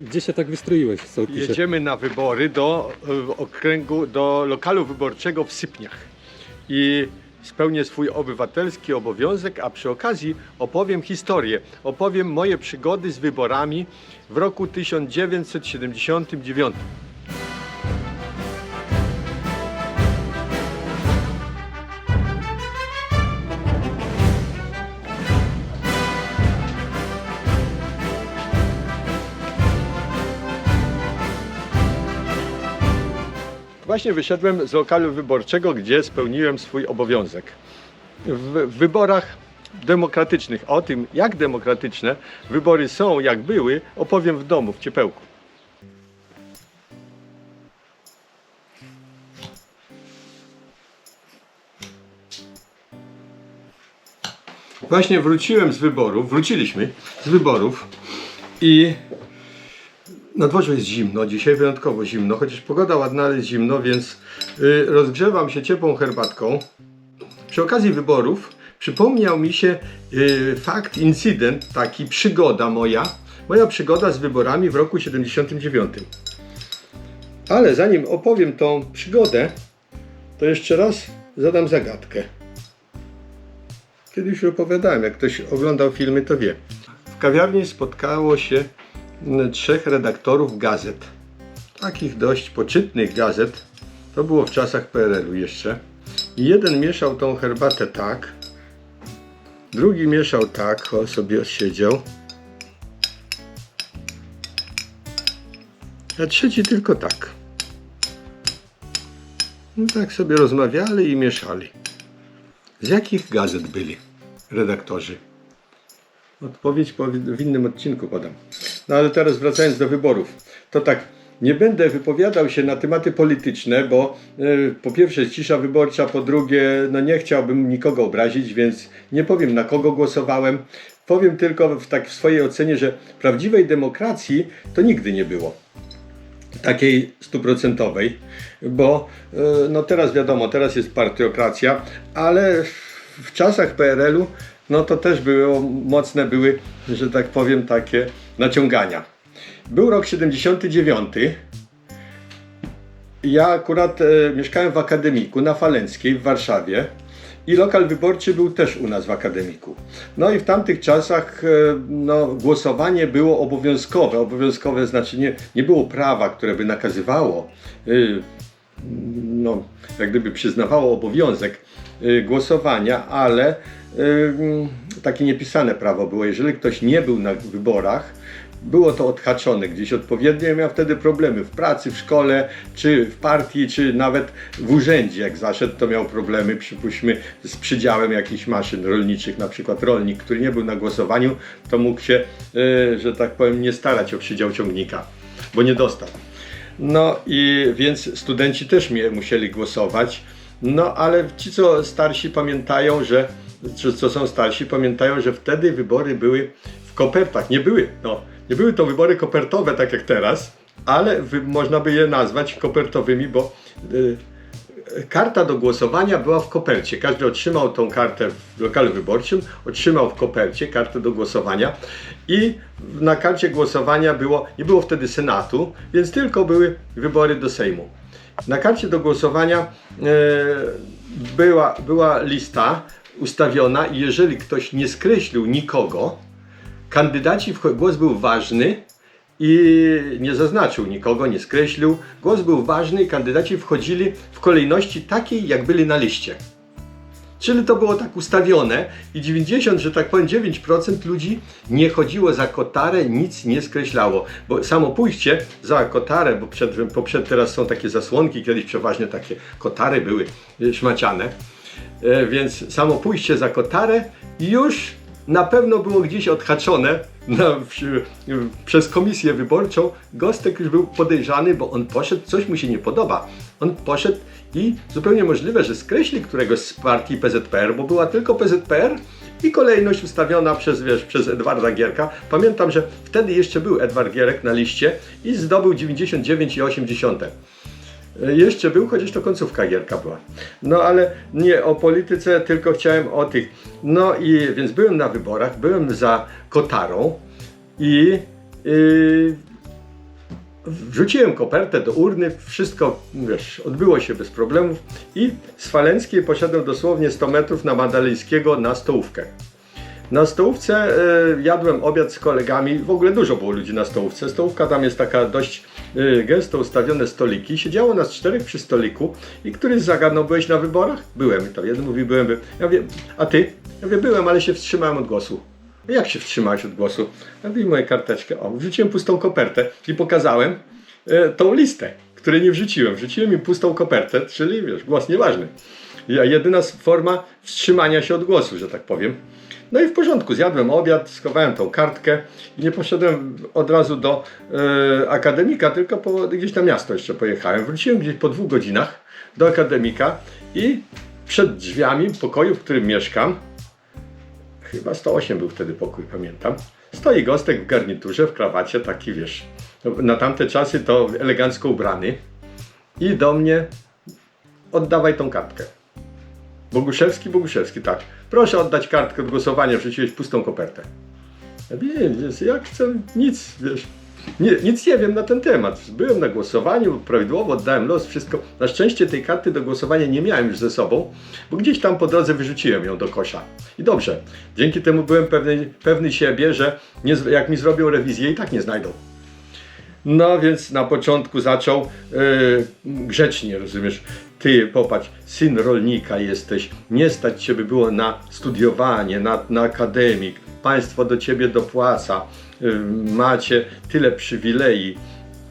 Gdzie się tak wystroiłeś? Jedziemy na wybory do e, okręgu, do lokalu wyborczego w Sypniach. I spełnię swój obywatelski obowiązek, a przy okazji opowiem historię. Opowiem moje przygody z wyborami w roku 1979. Właśnie wyszedłem z lokalu wyborczego, gdzie spełniłem swój obowiązek. W wyborach demokratycznych, o tym jak demokratyczne wybory są, jak były, opowiem w domu, w ciepełku. Właśnie wróciłem z wyborów, wróciliśmy z wyborów i na dworze jest zimno, dzisiaj wyjątkowo zimno, chociaż pogoda ładna, ale jest zimno, więc y, rozgrzewam się ciepłą herbatką. Przy okazji wyborów przypomniał mi się y, fakt, incydent, taki przygoda moja, moja przygoda z wyborami w roku 79. Ale zanim opowiem tą przygodę, to jeszcze raz zadam zagadkę. Kiedyś opowiadałem, jak ktoś oglądał filmy, to wie. W kawiarni spotkało się trzech redaktorów gazet. Takich dość poczytnych gazet. To było w czasach PRL-u jeszcze. I jeden mieszał tą herbatę tak, drugi mieszał tak, o sobie siedział, a trzeci tylko tak. No tak sobie rozmawiali i mieszali. Z jakich gazet byli redaktorzy? Odpowiedź powi- w innym odcinku podam. No ale teraz wracając do wyborów. To tak, nie będę wypowiadał się na tematy polityczne, bo e, po pierwsze jest cisza wyborcza, po drugie no nie chciałbym nikogo obrazić, więc nie powiem na kogo głosowałem. Powiem tylko w, tak w swojej ocenie, że prawdziwej demokracji to nigdy nie było takiej stuprocentowej, bo e, no teraz wiadomo, teraz jest partiokracja, ale w czasach PRL-u no to też było, mocne były, że tak powiem, takie naciągania. Był rok 79. Ja akurat e, mieszkałem w akademiku na Falenckiej w Warszawie i lokal wyborczy był też u nas w akademiku. No i w tamtych czasach e, no, głosowanie było obowiązkowe. Obowiązkowe znaczy nie, nie było prawa, które by nakazywało, y, no, jak gdyby przyznawało obowiązek głosowania, ale y, takie niepisane prawo było. Jeżeli ktoś nie był na wyborach, było to odhaczone gdzieś odpowiednio. Ja miałem wtedy problemy w pracy, w szkole, czy w partii, czy nawet w urzędzie. Jak zaszedł, to miał problemy, przypuśćmy, z przydziałem jakichś maszyn rolniczych. Na przykład rolnik, który nie był na głosowaniu, to mógł się, y, że tak powiem, nie starać o przydział ciągnika, bo nie dostał. No i więc studenci też musieli głosować. No ale ci, co starsi pamiętają, że czy co są starsi, pamiętają, że wtedy wybory były w kopertach. Nie były, no, nie były to wybory kopertowe, tak jak teraz, ale wy, można by je nazwać kopertowymi, bo y, karta do głosowania była w kopercie. Każdy otrzymał tą kartę w lokalu wyborczym, otrzymał w kopercie kartę do głosowania i na karcie głosowania było, nie było wtedy Senatu, więc tylko były wybory do Sejmu. Na karcie do głosowania e, była, była lista ustawiona i jeżeli ktoś nie skreślił nikogo, kandydaci, wcho- głos był ważny i nie zaznaczył nikogo, nie skreślił. Głos był ważny i kandydaci wchodzili w kolejności takiej, jak byli na liście. Czyli to było tak ustawione i 90, że tak powiem 9% ludzi nie chodziło za kotarę, nic nie skreślało. Bo samo pójście za kotarę, bo przed, teraz są takie zasłonki, kiedyś przeważnie takie kotary były e, szmaciane. E, Więc samo pójście za kotarę już na pewno było gdzieś odhaczone na, w, przez komisję wyborczą. Gostek już był podejrzany, bo on poszedł, coś mu się nie podoba. On poszedł i zupełnie możliwe, że skreśli któregoś z partii PZPR, bo była tylko PZPR i kolejność ustawiona przez, wiesz, przez Edwarda Gierka. Pamiętam, że wtedy jeszcze był Edward Gierek na liście i zdobył 99,8. Jeszcze był, chociaż to końcówka gierka była. No ale nie o polityce, tylko chciałem o tych. No i więc byłem na wyborach, byłem za Kotarą i yy, Wrzuciłem kopertę do urny, wszystko, wiesz, odbyło się bez problemów i z Falenckiej poszedłem dosłownie 100 metrów na Madalejskiego na stołówkę. Na stołówce e, jadłem obiad z kolegami. W ogóle dużo było ludzi na stołówce. Stołówka tam jest taka dość e, gęsto ustawione stoliki. Siedziało nas czterech przy stoliku i któryś zagadnął, byłeś na wyborach? Byłem. I to jeden mówi, byłem. byłem. Ja mówię, a ty? Ja mówię, byłem, ale się wstrzymałem od głosu. Jak się wstrzymałeś od głosu? Mówię, moją karteczkę. O, wrzuciłem pustą kopertę i pokazałem e, tą listę, której nie wrzuciłem. Wrzuciłem im pustą kopertę, czyli wiesz, głos nieważny. Jedyna forma wstrzymania się od głosu, że tak powiem. No i w porządku, zjadłem obiad, schowałem tą kartkę i nie poszedłem od razu do e, akademika, tylko po, gdzieś na miasto jeszcze pojechałem. Wróciłem gdzieś po dwóch godzinach do akademika i przed drzwiami pokoju, w którym mieszkam, chyba 108 był wtedy pokój, pamiętam, stoi gostek w garniturze, w krawacie, taki wiesz, na tamte czasy to elegancko ubrany i do mnie oddawaj tą kartkę. Boguszewski, Boguszewski, tak. Proszę oddać kartkę do głosowania, wrzuciłeś pustą kopertę. Ja wiem, jak chcę, nic, wiesz, nie, nic nie wiem na ten temat. Byłem na głosowaniu, prawidłowo oddałem los, wszystko. Na szczęście tej karty do głosowania nie miałem już ze sobą, bo gdzieś tam po drodze wyrzuciłem ją do kosza. I dobrze, dzięki temu byłem pewny, pewny siebie, że nie, jak mi zrobią rewizję i tak nie znajdą. No więc na początku zaczął yy, grzecznie, rozumiesz? Ty, popatrz, syn rolnika jesteś, nie stać cię by było na studiowanie, na, na akademik, państwo do ciebie dopłaca, macie tyle przywilei,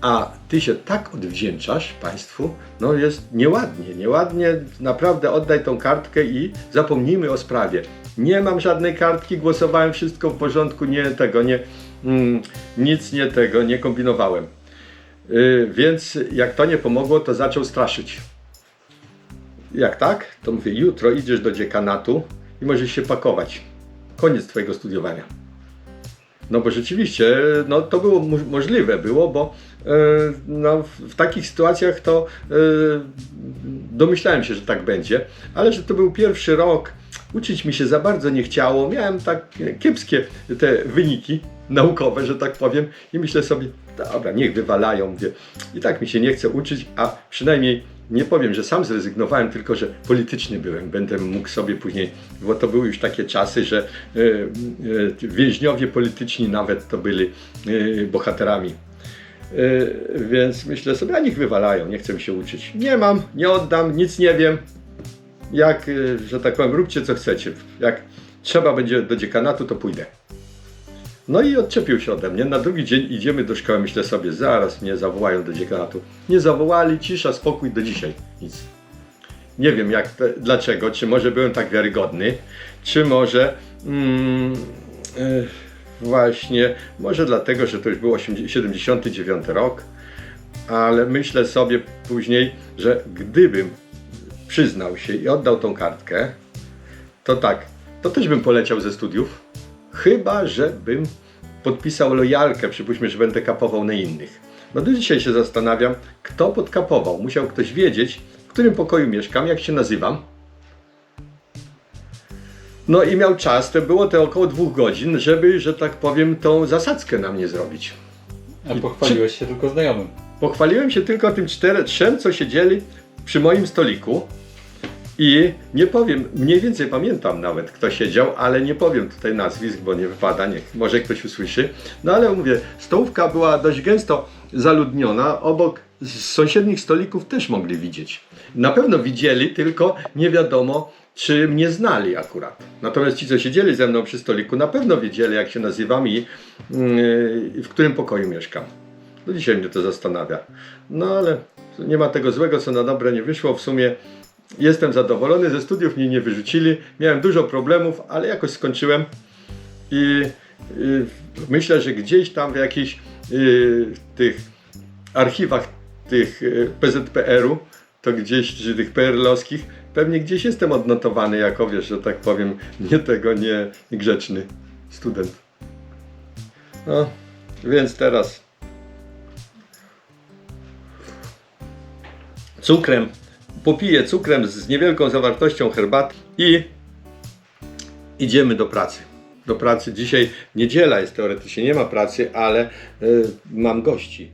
a ty się tak odwdzięczasz państwu, no jest nieładnie, nieładnie, naprawdę oddaj tą kartkę i zapomnijmy o sprawie. Nie mam żadnej kartki, głosowałem wszystko w porządku, nie tego, nie, mm, nic nie tego, nie kombinowałem. Yy, więc jak to nie pomogło, to zaczął straszyć. Jak tak, to mówię, jutro idziesz do dziekanatu i możesz się pakować. Koniec twojego studiowania. No bo rzeczywiście, no to było mo- możliwe było, bo e, no, w, w takich sytuacjach to e, domyślałem się, że tak będzie, ale że to był pierwszy rok, uczyć mi się za bardzo nie chciało, miałem tak kiepskie te wyniki naukowe, że tak powiem i myślę sobie, dobra, niech wywalają, i tak mi się nie chce uczyć, a przynajmniej nie powiem, że sam zrezygnowałem, tylko że polityczny byłem. Będę mógł sobie później, bo to były już takie czasy, że e, e, więźniowie polityczni nawet to byli e, bohaterami. E, więc myślę sobie, a niech wywalają, nie chcę się uczyć. Nie mam, nie oddam, nic nie wiem. Jak, e, że tak powiem, róbcie co chcecie. Jak trzeba będzie do dziekanatu, to pójdę. No i odczepił się ode mnie. Na drugi dzień idziemy do szkoły. Myślę sobie, zaraz mnie zawołają do dziekanatu. Nie zawołali, cisza, spokój do dzisiaj. Nic. Nie wiem jak, to- dlaczego, czy może byłem tak wiarygodny, czy może mm, e, właśnie, może dlatego, że to już był 80, 79 rok, ale myślę sobie później, że gdybym przyznał się i oddał tą kartkę, to tak, to też bym poleciał ze studiów, chyba że bym podpisał lojalkę, przypuśćmy, że będę kapował na innych. No do dzisiaj się zastanawiam, kto podkapował. Musiał ktoś wiedzieć, w którym pokoju mieszkam, jak się nazywam. No i miał czas, to było to około dwóch godzin, żeby, że tak powiem, tą zasadzkę na mnie zrobić. A pochwaliłeś się tylko znajomym. Pochwaliłem się tylko tym czterem, trzem, co siedzieli przy moim stoliku. I nie powiem, mniej więcej pamiętam nawet, kto siedział, ale nie powiem tutaj nazwisk, bo nie wypada, niech może ktoś usłyszy. No ale mówię, stołówka była dość gęsto zaludniona, obok sąsiednich stolików też mogli widzieć. Na pewno widzieli, tylko nie wiadomo, czy mnie znali akurat. Natomiast ci, co siedzieli ze mną przy stoliku, na pewno wiedzieli, jak się nazywam i yy, w którym pokoju mieszkam. Do dzisiaj mnie to zastanawia. No ale nie ma tego złego, co na dobre nie wyszło. W sumie jestem zadowolony, ze studiów mnie nie wyrzucili. Miałem dużo problemów, ale jakoś skończyłem. I y, myślę, że gdzieś tam w jakichś y, tych archiwach tych y, PZPR-u, to gdzieś, czy tych PRL-owskich, pewnie gdzieś jestem odnotowany jako, wiesz, że tak powiem, nie tego, nie grzeczny student. No, więc teraz cukrem, popiję cukrem z niewielką zawartością herbaty i idziemy do pracy. Do pracy dzisiaj niedziela jest teoretycznie, nie ma pracy, ale y, mam gości.